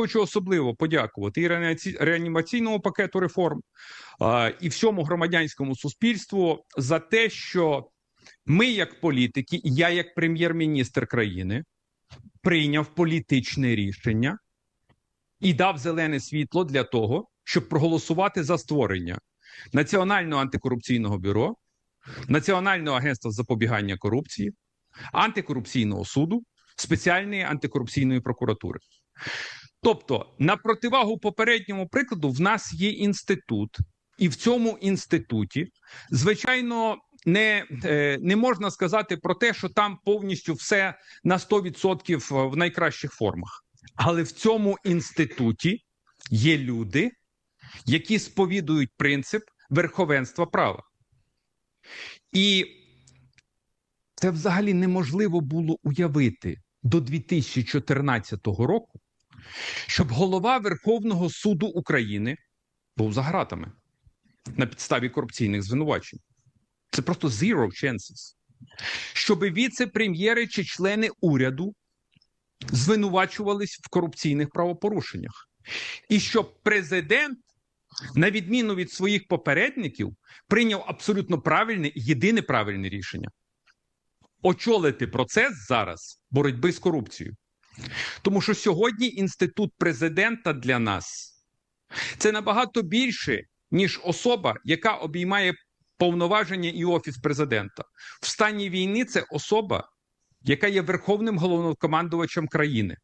хочу особливо подякувати і реанімаційному пакету реформ, і всьому громадянському суспільству за те, що ми, як політики, я, як прем'єр-міністр країни, прийняв політичне рішення і дав зелене світло для того, щоб проголосувати за створення Національного антикорупційного бюро, Національного агентства запобігання корупції, антикорупційного суду, спеціальної антикорупційної прокуратури. Тобто, на противагу попередньому прикладу, в нас є інститут, і в цьому інституті, звичайно, не, е, не можна сказати про те, що там повністю все на 100% в найкращих формах. Але в цьому інституті є люди, які сповідують принцип верховенства права. І це взагалі неможливо було уявити до 2014 року, щоб голова Верховного суду України був за гратами на підставі корупційних звинувачень. Це просто zero chances. Щоб віце-прем'єри чи члени уряду звинувачувались в корупційних правопорушеннях. І щоб президент, на відміну від своїх попередників, прийняв абсолютно правильне і єдине правильне рішення очолити процес зараз боротьби з корупцією. Тому що сьогодні інститут президента для нас це набагато більше, ніж особа, яка обіймає повноваження і офіс президента. В стані війни це особа, яка є верховним головнокомандувачем країни.